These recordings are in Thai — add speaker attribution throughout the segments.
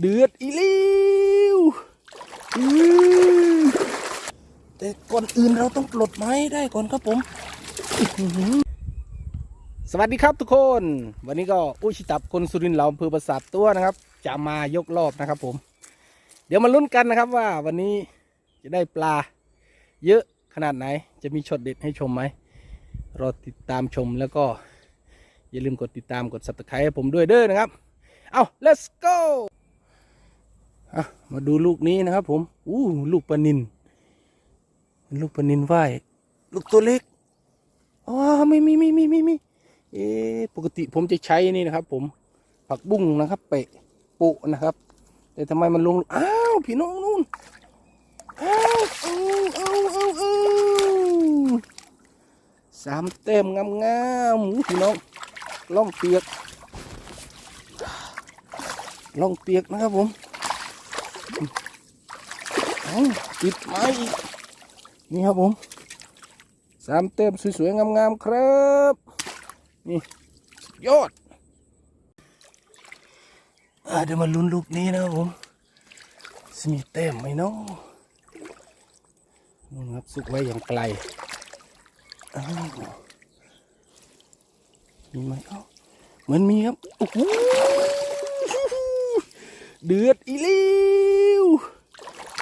Speaker 1: เดือดอีลิวแต่ก่อนอื่นเราต้องปลดไม้ได้ก่อนครับผม สวัสดีครับทุกคน วันนี้ก็อุยชิตับคนสุรินทร์เราอำเภอประสาทตัวนะครับ จะมายกรอบนะครับผม เดี๋ยวมาลุ้นกันนะครับว่าวันนี้จะได้ปลา เยอะขนาดไหน จะมีช็อตเด็ดให้ชมไหมรอติดตามชมแล้วก็อย่าลืมกดติดตามกด subscribe ให้ผมด้วยเด้อนะครับ เอา let's go อะมาดูลูกนี้นะครับ ผม อู้ลูกปลานินลูกปลานินว่ายลูกตัวเล็กอ๋อไม่มีไม่มีไม่มีเอ๊ปกติผมจะใช้นี่นะครับ ผมผักบุ้งนะครับเปะปุนะครับ แต่ทำไมมันลงอ้าวพี่น้องนู่นอ้าวเอาเอาเอาเอาสามเต็มงามงามพี่น้องล่องเปียกล่องเปียกนะครับผม ติดไม้อีกนี่ครับผมสามเต็มสวยๆงามๆครับ นี่ยอดอเดี๋ยวมาลุ้นลูกนี้นะครับผมจะมีเต็มไหมเนาะนู่นครับสุกไว้อย่างไกลมีไหมเอ้าเหมือนมีครับโอ้โหเดือดอีลิว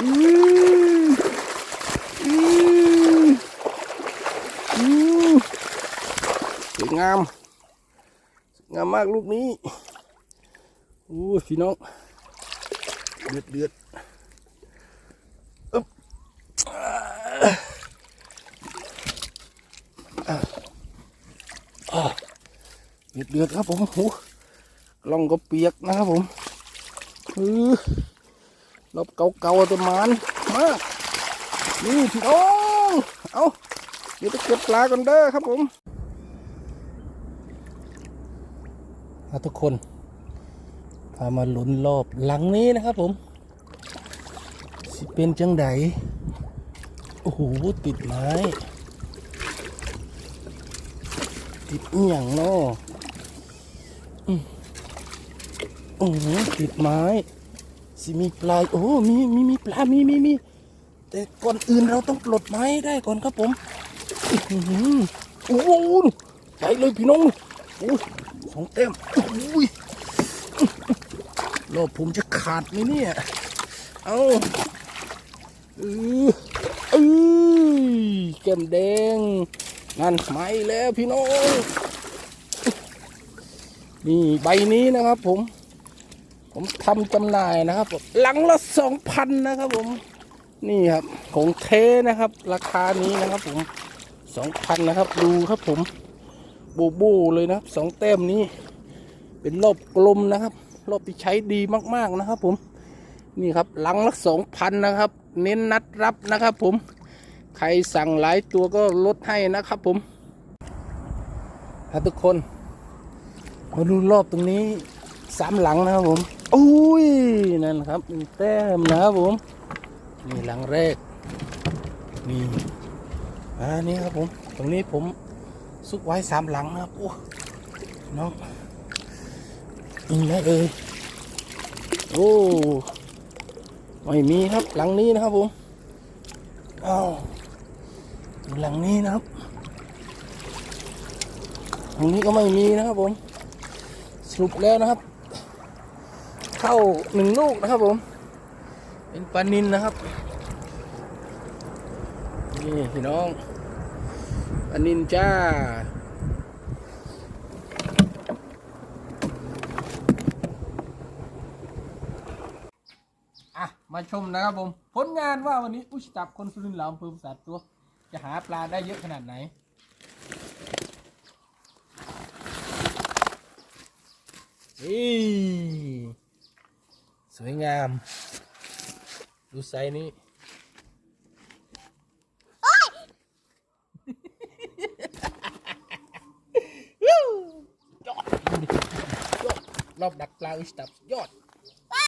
Speaker 1: อืออืออือสวยงามสวยงามมากลูกนี้โอ้พี่น้องเดือดเดือดอึ๊บอ่าอ่าเดือดเดือดครับผมโอ้โหกล่องก็เปียกนะครับผมอือ รบเก่าๆตัวมันมากนี่พี่น้องเอาเดี๋ยวไปเก็บปลาก่อนเด้อครับผมเอาทุกคนพามาหลุนรอบหลังนี้นะครับผม สิเป็นจังไดโอ้โหติดไม้ติดอหย่างเนาะโอ้โหติดไม้ สิมีปลาโอ้มีมีมีปลามีมีมีแต่ก่อนอื่นเราต้องปลดไม้ได้ก่อนครับผมอื้อหือโอ้โหใหญ่เลยพี่น้องโอ้ยสองเต็มโอ้ยรอบผมจะขาดไหมเนี่ย เอาเออเอ้ยแก้มแดงนั่นไม้แล้วพี่น้อง นี่ใบนี้นะครับผม ผมทำจำหน่ายนะครับหลังละสองพันนะครับผมนี่ครับของเทนะครับ ราคานี้นะครับ ผมสองพันนะครับดูครับผมโบโบเลยนะครับสองแต้มนี้ เป็นรอบกลมนะครับรอบที่ใช้ดีมากๆนะครับ ผมนี่ครับหลังละสองพันนะครับ เน้นนัดรับนะครับ ผมใครสั่งหลายตัวก็ลดให้นะครับผมครับทุกคนมาดูรอบตรงนี้สามหลังนะครับผม อุ้ย นั่นครับหนึ่งแต้มนะครับผม นี่หลังแรก นี่อ่านี่ครับผม ตรงนี้ผมซุกไว้สามหลังนะครับ โอ้น้องมีไหมเอ่ยโอ้ ไม่มีครับหลังนี้นะครับผมอ้าวหลังนี้นะครับตรงนี้ก็ไม่มีนะครับผม สรุปแล้วนะครับ เข้าหนึ่งลูกนะครับผม เป็นปลานินนะครับ นี่พี่น้องปลานินจ้าอะมาชมนะครับผม ผลงานว่าวันนี้อุชจับคนสุรินทร์เหลาอำเภอประสาทตัว จะหาปลาได้เยอะขนาดไหน นี่ สวยงาม ดูไซส์นี้ยอดยอดรอบดักปลาอิสตับยอด